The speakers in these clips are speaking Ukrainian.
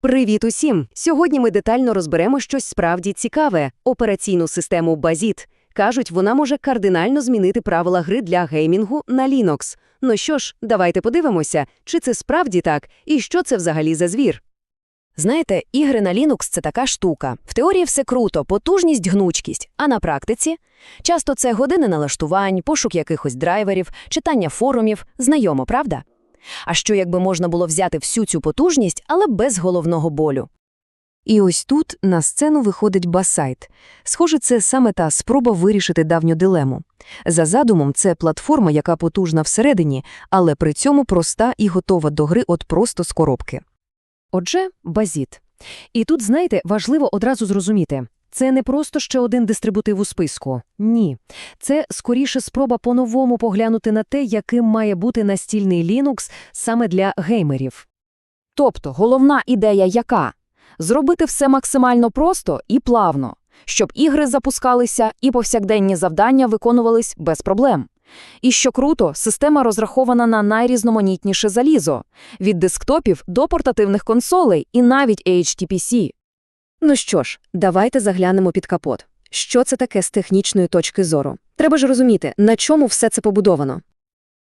Привіт усім! Сьогодні ми детально розберемо щось справді цікаве – операційну систему Базіт. Кажуть, вона може кардинально змінити правила гри для геймінгу на Linux. Ну що ж, давайте подивимося, чи це справді так, і що це взагалі за звір. Знаєте, ігри на Linux – це така штука. В теорії все круто, потужність, гнучкість. А на практиці? Часто це години налаштувань, пошук якихось драйверів, читання форумів. Знайомо, правда? А що якби можна було взяти всю цю потужність, але без головного болю? І ось тут на сцену виходить Басайт. Схоже, це саме та спроба вирішити давню дилему. За задумом, це платформа, яка потужна всередині, але при цьому проста і готова до гри от просто з коробки. Отже, Базіт. І тут, знаєте, важливо одразу зрозуміти. Це не просто ще один дистрибутив у списку. Ні. Це, скоріше, спроба по-новому поглянути на те, яким має бути настільний Linux саме для геймерів. Тобто головна ідея яка? Зробити все максимально просто і плавно, щоб ігри запускалися і повсякденні завдання виконувались без проблем. І що круто, система розрахована на найрізноманітніше залізо – від десктопів до портативних консолей і навіть HTPC. Ну що ж, давайте заглянемо під капот. Що це таке з технічної точки зору? Треба ж розуміти, на чому все це побудовано.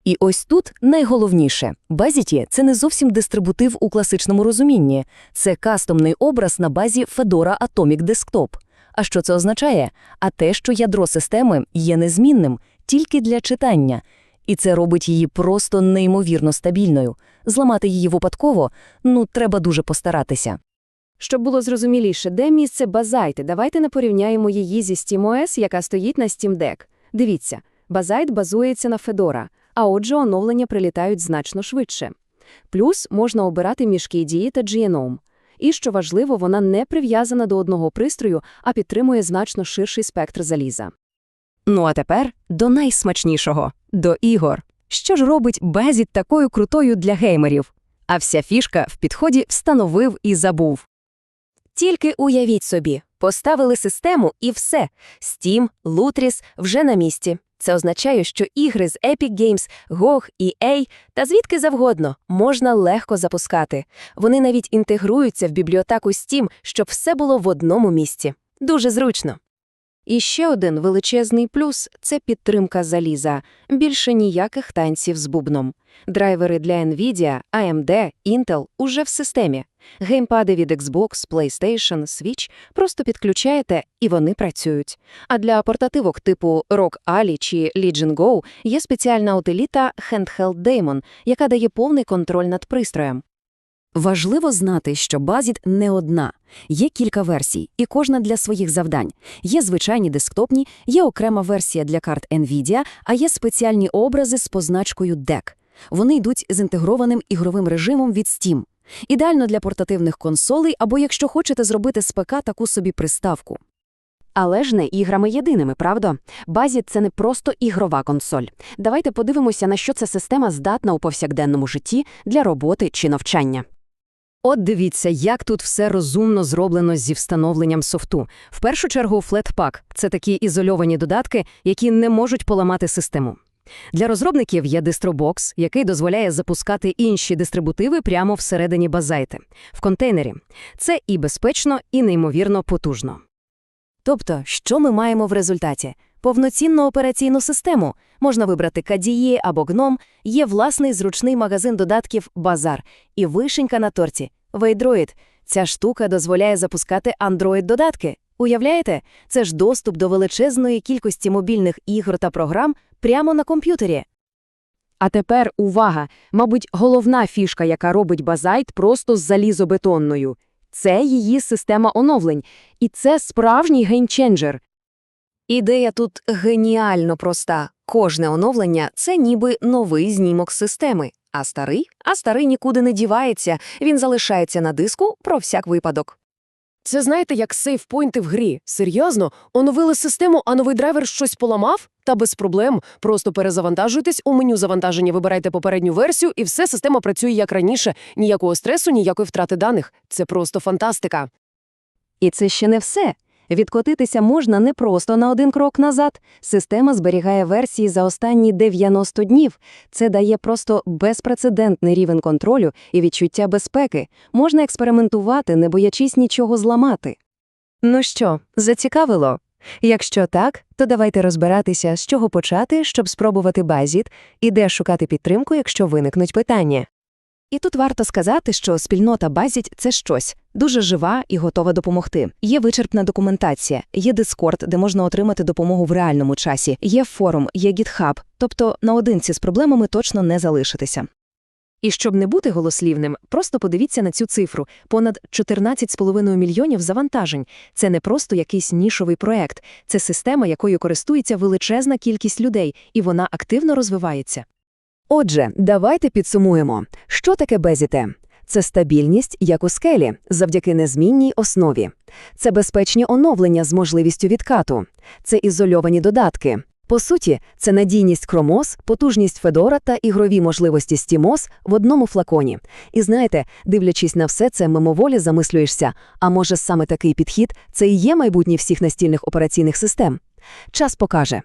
І ось тут найголовніше. Базіті – це не зовсім дистрибутив у класичному розумінні. Це кастомний образ на базі Fedora Atomic Desktop. А що це означає? А те, що ядро системи є незмінним тільки для читання. І це робить її просто неймовірно стабільною. Зламати її випадково – ну, треба дуже постаратися. Щоб було зрозуміліше, де місце Базайти, давайте не порівняємо її зі SteamOS, яка стоїть на Steam Deck. Дивіться, Базайт базується на Fedora, а отже оновлення прилітають значно швидше. Плюс можна обирати між KDE та GNOME. І, що важливо, вона не прив'язана до одного пристрою, а підтримує значно ширший спектр заліза. Ну а тепер до найсмачнішого – до ігор. Що ж робить Безіт такою крутою для геймерів? А вся фішка в підході встановив і забув. Тільки уявіть собі, поставили систему і все. Steam, Lutris вже на місці. Це означає, що ігри з Epic Games, GOG, EA та звідки завгодно можна легко запускати. Вони навіть інтегруються в бібліотеку Steam, щоб все було в одному місці. Дуже зручно. І ще один величезний плюс – це підтримка заліза. Більше ніяких танців з бубном. Драйвери для NVIDIA, AMD, Intel уже в системі. Геймпади від Xbox, PlayStation, Switch просто підключаєте, і вони працюють. А для портативок типу ROG Ally чи Legion Go є спеціальна утиліта Handheld Daemon, яка дає повний контроль над пристроєм. Важливо знати, що Базіт не одна. Є кілька версій, і кожна для своїх завдань. Є звичайні десктопні, є окрема версія для карт NVIDIA, а є спеціальні образи з позначкою DEC. Вони йдуть з інтегрованим ігровим режимом від Steam. Ідеально для портативних консолей або якщо хочете зробити з ПК таку собі приставку. Але ж не іграми єдиними, правда? Базіт – це не просто ігрова консоль. Давайте подивимося, на що ця система здатна у повсякденному житті для роботи чи навчання. От дивіться, як тут все розумно зроблено зі встановленням софту. В першу чергу Flatpak – це такі ізольовані додатки, які не можуть поламати систему. Для розробників є дистробокс, який дозволяє запускати інші дистрибутиви прямо всередині базайти, в контейнері. Це і безпечно, і неймовірно потужно. Тобто, що ми маємо в результаті? Повноцінну операційну систему. Можна вибрати KDE або GNOME, є власний зручний магазин додатків Базар і вишенька на торті – Waydroid. Ця штука дозволяє запускати Android-додатки. Уявляєте? Це ж доступ до величезної кількості мобільних ігор та програм прямо на комп'ютері. А тепер увага! Мабуть, головна фішка, яка робить Базайт просто з залізобетонною. Це її система оновлень. І це справжній геймченджер. Ідея тут геніально проста. Кожне оновлення – це ніби новий знімок системи. А старий? А старий нікуди не дівається, він залишається на диску про всяк випадок. Це знаєте, як сейфпойнти в грі. Серйозно, оновили систему, а новий драйвер щось поламав? Та без проблем. Просто перезавантажуйтесь у меню завантаження, вибирайте попередню версію, і все система працює як раніше. Ніякого стресу, ніякої втрати даних. Це просто фантастика. І це ще не все. Відкотитися можна не просто на один крок назад. Система зберігає версії за останні 90 днів. Це дає просто безпрецедентний рівень контролю і відчуття безпеки. Можна експериментувати, не боячись нічого зламати. Ну що, зацікавило? Якщо так, то давайте розбиратися, з чого почати, щоб спробувати базіт, і де шукати підтримку, якщо виникнуть питання. І тут варто сказати, що спільнота Базіть – це щось дуже жива і готова допомогти. Є вичерпна документація, є Discord, де можна отримати допомогу в реальному часі, є форум, є GitHub, тобто наодинці з проблемами точно не залишитися. І щоб не бути голослівним, просто подивіться на цю цифру – понад 14,5 мільйонів завантажень. Це не просто якийсь нішовий проект, це система, якою користується величезна кількість людей, і вона активно розвивається. Отже, давайте підсумуємо. Що таке безіте? Це стабільність, як у скелі, завдяки незмінній основі. Це безпечні оновлення з можливістю відкату. Це ізольовані додатки. По суті, це надійність Chromos, потужність Федора та ігрові можливості SteamOS в одному флаконі. І знаєте, дивлячись на все це, мимоволі замислюєшся, а може саме такий підхід – це і є майбутнє всіх настільних операційних систем? Час покаже.